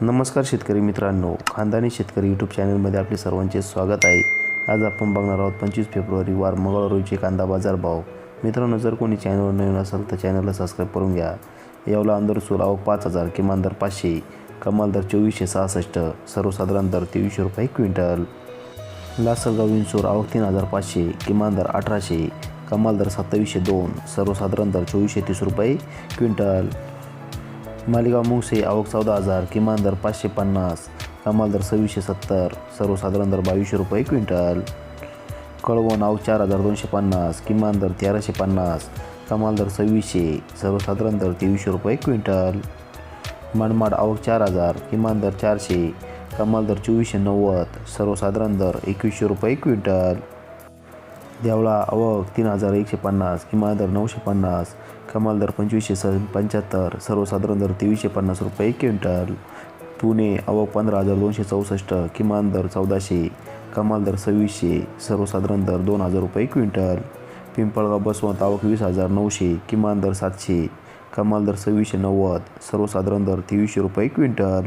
नमस्कार शेतकरी मित्रांनो. खानदानी शेतकरी यूट्यूब चॅनलमध्ये आपले सर्वांचे स्वागत आहे. आज आपण बघणार आहोत पंचवीस फेब्रुवारी वार मंगळवार रोजीचे कांदा बाजार भाव. मित्रांनो जर कोणी चॅनलवर नवीन असेल तर चॅनलला सबस्क्राईब करून घ्या. यावला अंदर सोल आवक पाच हजार किमान दर पाचशे कमाल दर चोवीसशे सहासष्ट सर्वसाधारण दर तेवीसशे रुपये क्विंटल. लासलगाव विंचूर आवक तीन हजार पाचशे किमान दर अठराशे कमाल दर सत्तावीसशे दोन सर्वसाधारण दर चोवीसशे तीस रुपये क्विंटल. मालेगाव मुंगसे आवक चौदा हजार किमान दर पाचशे पन्नास कमाल दर सव्वीसशे सत्तर सर्वसाधारण दर बावीसशे रुपये क्विंटल. कळवण आवक चार हजार दोनशे पन्नास किमान दर तेराशे पन्नास कमाल दर सव्वीसशे सर्वसाधारण दर तेवीसशे रुपये क्विंटल. मनमाड आवक चार हजार किमान दर चारशे कमाल दर चोवीसशे नव्वद सर्वसाधारण दर एकवीसशे रुपये क्विंटल. देवळा अवक तीन हजार एकशे पन्नास किमान दर नऊशे पन्नास कमाल दर पंचवीसशे स पंच्याहत्तर सर्वसाधारण दर तेवीसशे पन्नास रुपये क्विंटल. पुणे अवक पंधरा हजार दोनशे चौसष्ट किमान दर चौदाशे कमाल दर सव्वीसशे सर्वसाधारण दर दोन हजार रुपये क्विंटल. पिंपळगाव बसवंत आवक वीस हजार नऊशे किमान दर सातशे कमाल दर सव्वीसशे नव्वद सर्वसाधारण दर तेवीसशे रुपये क्विंटल.